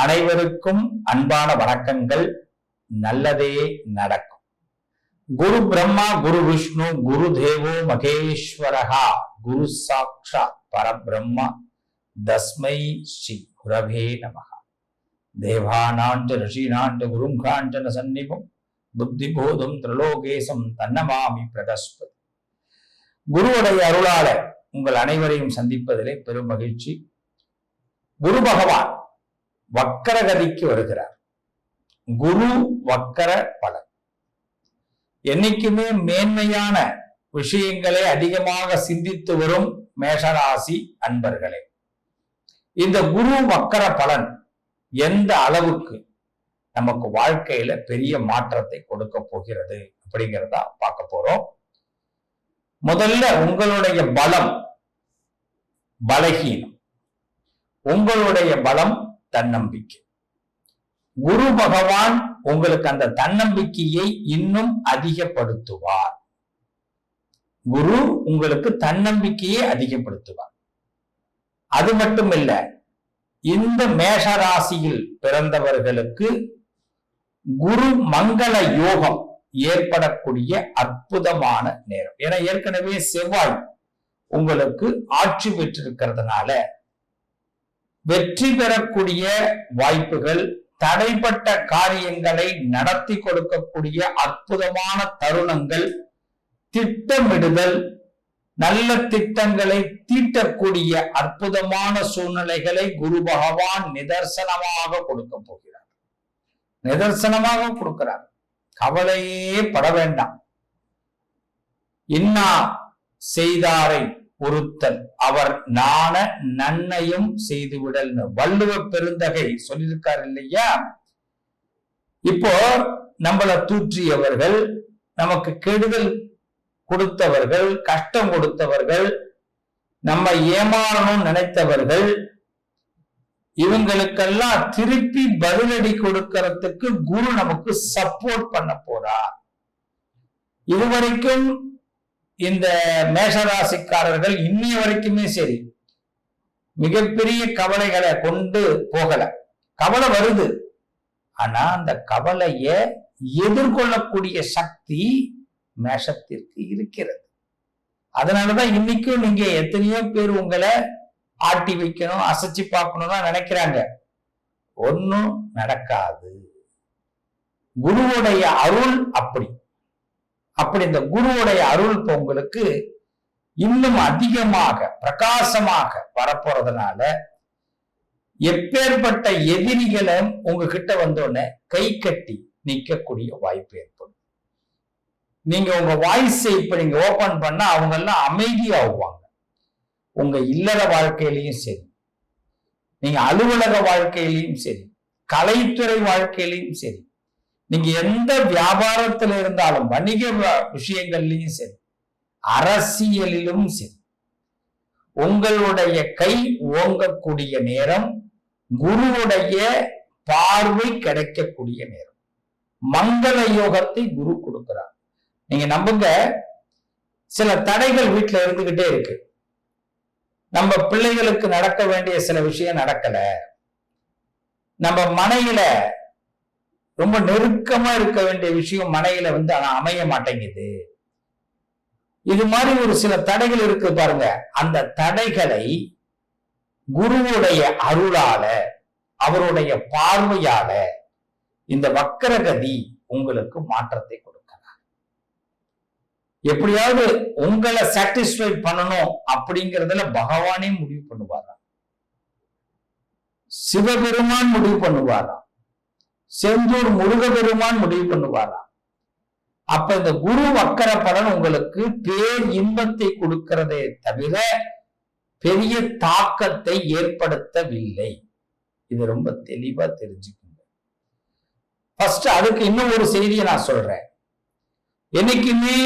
அனைவருக்கும் அன்பான வணக்கங்கள். நல்லதே நடக்கும். குரு பிரம்மா குரு விஷ்ணு குரு தேவோ மகேஸ்வரஹா குரு சாட்சா பரபிரம்மா தஸ்மை ஸ்ரீ குரவே நமக தேவானாஞ்ச ரிஷீனாஞ்ச குருங்காஞ்சன சந்நிபம் புத்திபோதம் திரிலோகேசம் தன்னமாமி பிரகஸ்பதி குருவுடைய அருளால உங்கள் அனைவரையும் சந்திப்பதிலே பெரும் மகிழ்ச்சி. குரு பகவான் வக்கரகதிக்கு வருகிறார். குரு வக்கர பலன். என்னைக்குமே மேன்மையான விஷயங்களை அதிகமாக சிந்தித்து வரும் மேஷராசி அன்பர்களே இந்த குரு வக்கர பலன் எந்த அளவுக்கு நமக்கு வாழ்க்கையில பெரிய மாற்றத்தை கொடுக்க போகிறது அப்படிங்கிறத பார்க்க போறோம். முதல்ல உங்களுடைய பலம் பலகீனம். உங்களுடைய பலம் தன்னம்பிக்கை. குரு பகவான் உங்களுக்கு அந்த தன்னம்பிக்கையை இன்னும் அதிகப்படுத்துவார். குரு உங்களுக்கு தன்னம்பிக்கையை அதிகப்படுத்துவார். அது மட்டும் இல்ல இந்த மேஷ ராசியில் பிறந்தவர்களுக்கு குரு மங்கள யோகம் ஏற்படக்கூடிய அற்புதமான நேரம். ஏன்னா ஏற்கனவே செவ்வாய் உங்களுக்கு ஆட்சி பெற்றிருக்கிறதுனால வெற்றி பெறக்கூடிய வாய்ப்புகள் தடைப்பட்ட காரியங்களை நடத்தி கொடுக்கக்கூடிய அற்புதமான தருணங்கள் திட்டமிடுதல் நல்ல திட்டங்களை தீட்டக்கூடிய அற்புதமான சூழ்நிலைகளை குரு பகவான் நிதர்சனமாக கொடுக்க போகிறார். நிதர்சனமாக கொடுக்கிறார். கவலையே பட வேண்டாம். இன்னா செய்தாரை பொறுத்தல் அவர் நாண நன்மையும் செய்துவிடல் வள்ளுவ பெருந்தகை சொல்லியிருக்காரு இல்லையா? இப்போ நம்மளை தூற்றியவர்கள் நமக்கு கெடுதல் கொடுத்தவர்கள் கஷ்டம் கொடுத்தவர்கள் நம்ம ஏமாறணும் நினைத்தவர்கள் இவங்களுக்கெல்லாம் திருப்பி பதிலடி கொடுக்கறதுக்கு குரு நமக்கு சப்போர்ட் பண்ண போறார். இதுவரைக்கும் இந்த மேஷராசிக்காரர்கள் இன்னைய வரைக்குமே சரி மிகப்பெரிய கவலைகளை கொண்டு போகல. கவலை வருது. ஆனா அந்த கவலைய எதிர்கொள்ளக்கூடிய சக்தி மேஷத்திற்கு இருக்கிறது. அதனாலதான் இன்னைக்கும் நீங்க எத்தனையோ பேர் உங்களை ஆட்டி வைக்கணும் அசைச்சு பார்க்கணும்னா நினைக்கிறாங்க. ஒன்னும் நடக்காது. குருவுடைய அருள் அப்படி. அப்படி இந்த குருவுடைய அருள் இப்ப உங்களுக்கு இன்னும் அதிகமாக பிரகாசமாக வரப்போறதுனால எப்பேற்பட்ட எதிரிகளும் உங்ககிட்ட வந்தோடனே கை கட்டி நிற்கக்கூடிய வாய்ப்பு ஏற்படும். நீங்க உங்க வாய்ஸை இப்ப நீங்க ஓபன் பண்ணா அவங்க எல்லாம் அமைதியாகுவாங்க உங்க இல்லற வாழ்க்கையிலையும் சரி நீங்க அலுவலக வாழ்க்கையிலையும் சரி கலைத்துறை வாழ்க்கையிலையும் சரி நீங்க எந்த வியாபாரத்துல இருந்தாலும் வணிக விஷயங்கள்லையும் சரி அரசியலிலும் சரி உங்களுடைய கை ஓங்கக்கூடிய நேரம் குருவுடைய பார்வை கிடைக்கக்கூடிய நேரம். மங்கள யோகத்தை குரு கொடுக்கிறார். நீங்க நம்புங்க சில தடைகள் வீட்டுல இருந்துகிட்டே இருக்கு. நம்ம பிள்ளைகளுக்கு நடக்க வேண்டிய சில விஷயம் நடக்கல. நம்ம மனையில ரொம்ப நெருக்கமா இருக்க வேண்டிய விஷயம் மனையில வந்து அமைய மாட்டேங்குது. இது மாதிரி ஒரு சில தடைகள் இருக்கு பாருங்க. அந்த தடைகளை குருவுடைய அருளால அவருடைய பார்வையால இந்த வக்கரகதி உங்களுக்கு மாற்றத்தை கொடுக்கிறார். எப்படியாவது உங்களை சாட்டிஸ்ஃபை பண்ணணும் அப்படிங்கிறதுல பகவானே முடிவு பண்ணுவாராம். சிவபெருமான் முடிவு பண்ணுவாராம். செந்தூர் முருகபெருமான் முடிவு பண்ணுவாராம். அப்ப இந்த குரு வக்கர பலன் உங்களுக்கு பேர் இன்பத்தை கொடுக்கிறதே தவிர பெரிய தாக்கத்தை ஏற்படுத்தவில்லை. இது ரொம்ப தெளிவா தெரிஞ்சுக்கோங்க. ஃபர்ஸ்ட் அதுக்கு இன்னும் ஒரு செய்தியை நான் சொல்றேன். என்னைக்குமே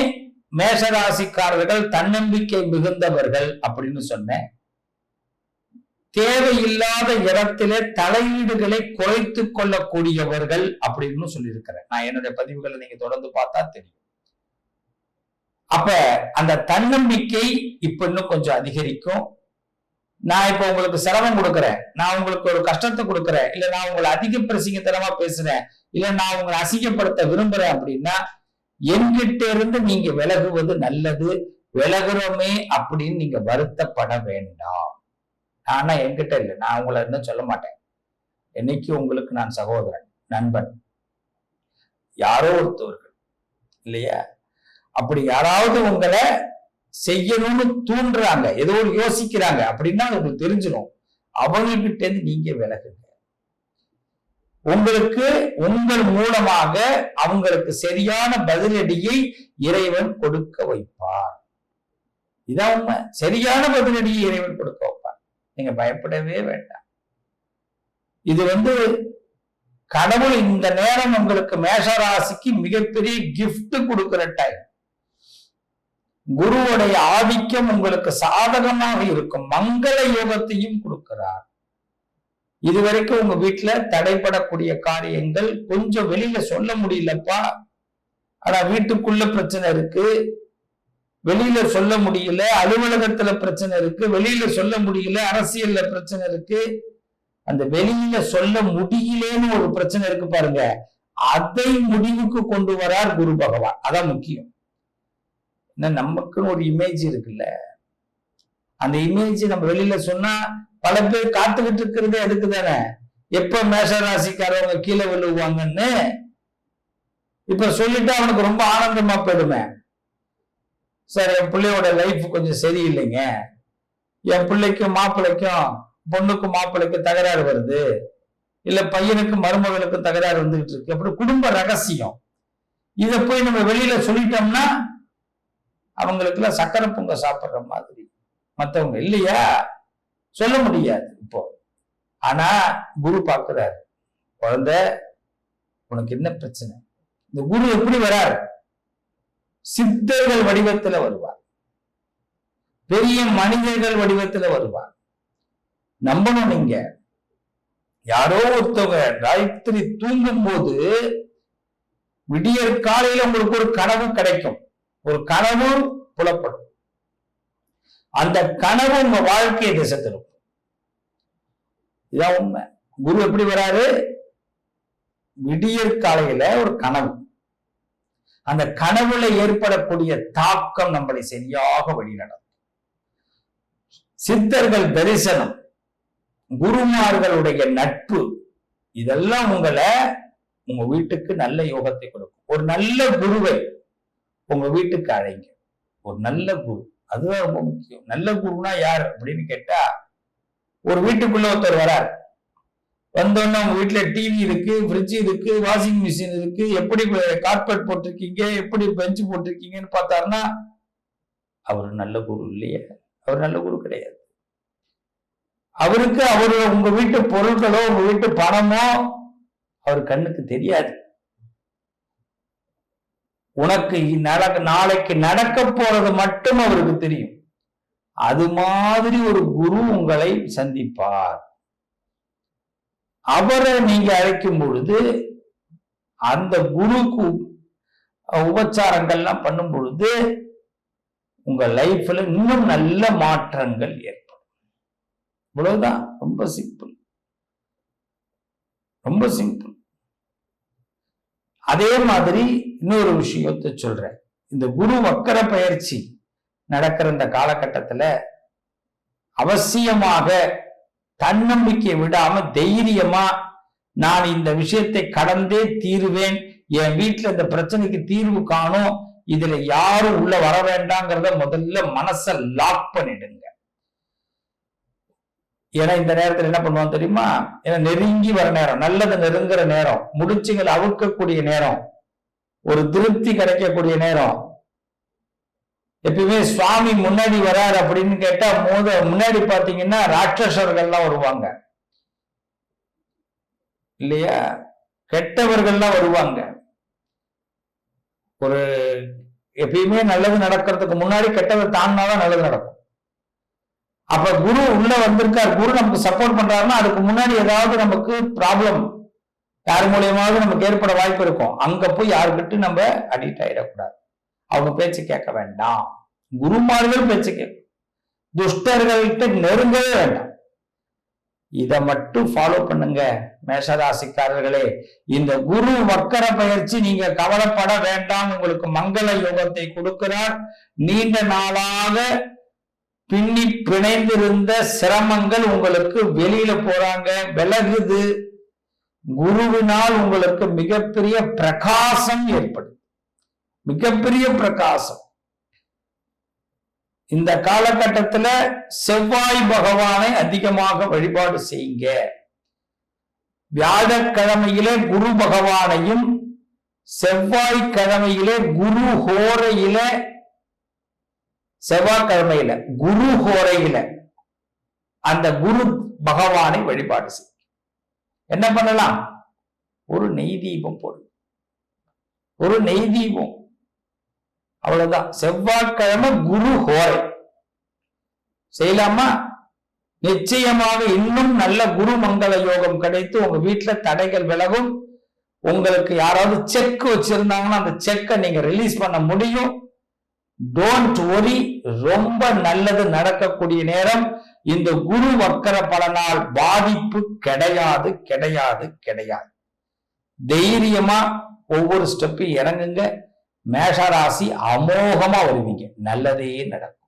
மேஷராசிக்காரர்கள் தன்னம்பிக்கை மிகுந்தவர்கள் அப்படின்னு சொன்னேன். தேவையில்லாத இடத்துல தலையீடுகளை குறைத்து கொள்ளக்கூடியவர்கள் அப்படின்னு சொல்லியிருக்கிறேன். நான் என்னுடைய பதிவுகளை நீங்க தொடர்ந்து பார்த்தா தெரியும். அப்ப அந்த தன்னம்பிக்கை இப்ப இன்னும் கொஞ்சம் அதிகரிக்கும். நான் இப்ப உங்களுக்கு சிரமம் கொடுக்குறேன். நான் உங்களுக்கு ஒரு கஷ்டத்தை கொடுக்குறேன். இல்ல நான் உங்களை அதிக பிரசிங்கத்தனமா பேசுறேன். இல்ல நான் உங்களை அசிங்கப்படுத்த விரும்புறேன் அப்படின்னா என்கிட்ட இருந்து நீங்க விலகுவது நல்லது. விலகுறோமே அப்படின்னு நீங்க வருத்தப்பட வேண்டாம். ஆனா என்கிட்ட இல்லை. நான் உங்களை இன்னும் சொல்ல மாட்டேன். என்னைக்கு உங்களுக்கு நான் சகோதரன் நண்பன் யாரோ ஒருத்தவர்கள் இல்லையா? அப்படி யாராவது உங்களை செய்யணும்னு தூண்டுறாங்க ஏதோ ஒரு யோசிக்கிறாங்க அப்படின்னா உங்களுக்கு தெரிஞ்சிடும் அவங்ககிட்ட இருந்து நீங்க விலகுங்க. உங்களுக்கு உங்கள் மூலமாக அவங்களுக்கு சரியான பதிலடியை இறைவன் கொடுக்க வைப்பார். இதான் உண்மை. சரியான பதிலடியை இறைவன் கொடுக்க வைப்பார். நீங்க பயப்படவே வேண்டாம். இது வந்து கடவுள் இந்த நேரம் உங்களுக்கு மேஷராசிக்கு மிகப்பெரிய கிஃப்ட் கொடுக்கிற டைம் குருவுடைய ஆதிக்கம் உங்களுக்கு சாதகமாக இருக்கும். மங்கள யோகத்தையும் கொடுக்கிறார். இதுவரைக்கும் உங்க வீட்டுல தடைப்படக்கூடிய காரியங்கள் கொஞ்சம் வெளியில சொல்ல முடியலப்பா. ஆனா வீட்டுக்குள்ள பிரச்சனை இருக்கு. வெளியில சொல்ல முடியல அலுவலகத்துல பிரச்சனை இருக்கு வெளியில சொல்ல முடியல அரசியல்ல பிரச்சனை இருக்கு. அந்த வெளியில சொல்ல முடியலன்னு ஒரு பிரச்சனை இருக்கு பாருங்க. அதை முடிவுக்கு கொண்டு வரார் குரு பகவான். அதான் முக்கியம். ஏன்னா நமக்குன்னு ஒரு இமேஜ் இருக்குல்ல. அந்த இமேஜ் நம்ம வெளியில சொன்னா பல பேர் காத்துக்கிட்டு இருக்கிறதே அதுக்கு தானே. எப்ப மேஷ ராசிக்காரவங்க கீழே விழுவாங்கன்னு இப்ப சொல்லிட்டு அவனுக்கு ரொம்ப ஆனந்தமா போயிடுமே. சார் என் பிள்ளையோட லைஃப் கொஞ்சம் சரியில்லைங்க. என் பிள்ளைக்கும் மாப்பிள்ளைக்கும் பொண்ணுக்கும் மாப்பிள்ளைக்கும் தகராறு வருது. இல்ல பையனுக்கும் மருமகளுக்கும் தகராறு வந்துகிட்டு இருக்கு. அப்படி குடும்ப ரகசியம். இதை போய் நம்ம வெளியில சொல்லிட்டோம்னா அவங்களுக்குலாம் சக்கரை பொங்க சாப்பிடுற மாதிரி. மத்தவங்க இல்லையா? சொல்ல முடியாது இப்போ. ஆனா குரு பார்க்கிறாரு. குழந்தை உனக்கு என்ன பிரச்சனை? இந்த குரு எப்படி வரார்? சித்தர்கள் வடிவத்துல வருவார். பெரிய மனிதர்கள் வடிவத்துல வருவார். நம்பணும் நீங்க. யாரோ ஒருத்தவங்க ராயத்திரி தூங்கும் போது விடியற் காலையில உங்களுக்கு ஒரு கனவு கிடைக்கும். ஒரு கனவு புலப்படும். அந்த கனவு உங்க வாழ்க்கையை திசை திருப்பும். இதான் உண்மை. குரு எப்படி வராரு? விடியற் காலையில ஒரு கனவு. அந்த கனவுல ஏற்படக்கூடிய தாக்கம் நம்மளை சரியாக வழிநடத்தும் சித்தர்கள் தரிசனம் குருமார்களுடைய நட்பு இதெல்லாம் உங்களை உங்க வீட்டுக்கு நல்ல யோகத்தை கொடுக்கும். ஒரு நல்ல குருவை உங்க வீட்டுக்கு அழைங்க. ஒரு நல்ல குரு அதுதான் ரொம்ப முக்கியம். நல்ல குருனா யார் அப்படின்னு கேட்டா ஒரு வீட்டுக்குள்ள ஒருத்தர் வரார். வந்தோடனே உங்க வீட்டுல டிவி இருக்கு ஃப்ரிட்ஜ் இருக்கு வாஷிங் மிஷின் இருக்கு. எப்படி கார்பெட் போட்டிருக்கீங்க? எப்படி பெஞ்ச் போட்டிருக்கீங்கன்னு பார்த்தாருன்னா அவர் நல்ல குரு இல்லையே. அவர் நல்ல குரு கிடையாது. அவருக்கு அவர் உங்க வீட்டு பொருட்களோ உங்க வீட்டு பணமோ அவர் கண்ணுக்கு தெரியாது. உனக்கு நடக்க நாளைக்கு நடக்க போறது மட்டும் அவருக்கு தெரியும். அது மாதிரி ஒரு குரு உங்களை சந்திப்பார். அவரை நீங்க அழைக்கும் பொழுது அந்த குருக்கு உபச்சாரங்கள்லாம் பண்ணும் பொழுது உங்க லைஃப்ல இன்னும் நல்ல மாற்றங்கள் ஏற்படும். இவ்வளவுதான். ரொம்ப சிம்பிள் ரொம்ப சிம்பிள் அதே மாதிரி இன்னொரு விஷயத்தை சொல்றேன். இந்த குரு வக்கர பயிற்சி நடக்கிற இந்த காலகட்டத்துல அவசியமாக தன்னம்பிக்கை விடாம தைரியமா நான் இந்த விஷயத்தை கடந்தே தீருவேன். என் வீட்டுல இந்த பிரச்சனைக்கு தீர்வு காணும். இதுல யாரும் உள்ள வர வேண்டாங்கிறத முதல்ல மனச லாக் பண்ணிடுங்க. ஏன்னா இந்த நேரத்துல என்ன பண்ணுவான் தெரியுமா? ஏன்னா நெருங்கி வர நேரம் நல்லது நெருங்குற நேரம் முடிச்சுங்களை அவுக்கக்கூடிய நேரம் ஒரு திருப்தி கிடைக்கக்கூடிய நேரம் எப்பயுமே சுவாமி முன்னாடி வராரு அப்படின்னு கேட்டா மோத முன்னாடி பாத்தீங்கன்னா ராட்சசர்கள்லாம் வருவாங்க. இல்லையா? கெட்டவர்கள்லாம் வருவாங்க. ஒரு எப்பயுமே நல்லது நடக்கிறதுக்கு முன்னாடி கெட்டதை தாண்டினாதான் நல்லது நடக்கும். அப்ப குரு உள்ள வந்திருக்கார். குரு நமக்கு சப்போர்ட் பண்றாருன்னா அதுக்கு முன்னாடி ஏதாவது நமக்கு ப்ராப்ளம் யார் மூலியமாவது நமக்கு ஏற்பட வாய்ப்பு இருக்கும். அங்க போய் யாருக்கிட்ட நம்ம அடிக்ட் ஆயிடக்கூடாது. அவங்க பேச்சு கேட்க வேண்டாம். குருமார்கள் பேச்சு கேட்கும் துஷ்டர்கள்ட்ட நெருங்கவே வேண்டாம். இதை மட்டும் ஃபாலோ பண்ணுங்க மேஷராசிக்காரர்களே. இந்த குரு வக்கர பயிற்சி நீங்க கவலைப்பட வேண்டாம். உங்களுக்கு மங்கள யோகத்தை கொடுக்கிறார். நீண்ட நாளாக பின்னி பிணைந்திருந்த சிரமங்கள் உங்களுக்கு வெளியில போறாங்க விலகுது. குருவினால் உங்களுக்கு மிகப்பெரிய பிரகாசம் ஏற்படும் மிகப்பெரிய பிரகாசம். இந்த காலகட்டத்துல செவ்வாய் பகவானை அதிகமாக வழிபாடு செய்யுங்க. வியாழக்கிழமையிலே குரு பகவானையும் செவ்வாய்க்கிழமையிலே குரு ஹோரையில செவ்வாய்க்கிழமையில குரு ஹோரையில அந்த குரு பகவானை வழிபாடு செய்ய என்ன பண்ணலாம்? ஒரு நெய் தீபம் போடு ஒரு நெய் தீபம். அவ்வளவுதான். செவ்வாய்க்கிழமை குரு ஹோரை. செய்யலாமா? நிச்சயமாக இன்னும் நல்ல குரு மங்கள யோகம் கிடைத்து உங்க வீட்டுல தடைகள் விலகும். உங்களுக்கு யாராவது செக் வச்சிருந்தாங்கன்னா அந்த செக்கை நீங்க ரிலீஸ் பண்ண முடியும். டோன்ட் ஒரி ரொம்ப நல்லது நடக்கக்கூடிய நேரம். இந்த குரு வக்கர பலனால் பாதிப்பு கிடையாது கிடையாது கிடையாது. தைரியமா ஒவ்வொரு ஸ்டெப்பையும் இறங்குங்க. மேஷராசி அமோகமா வருவீங்க. நல்லதே நடக்கும்.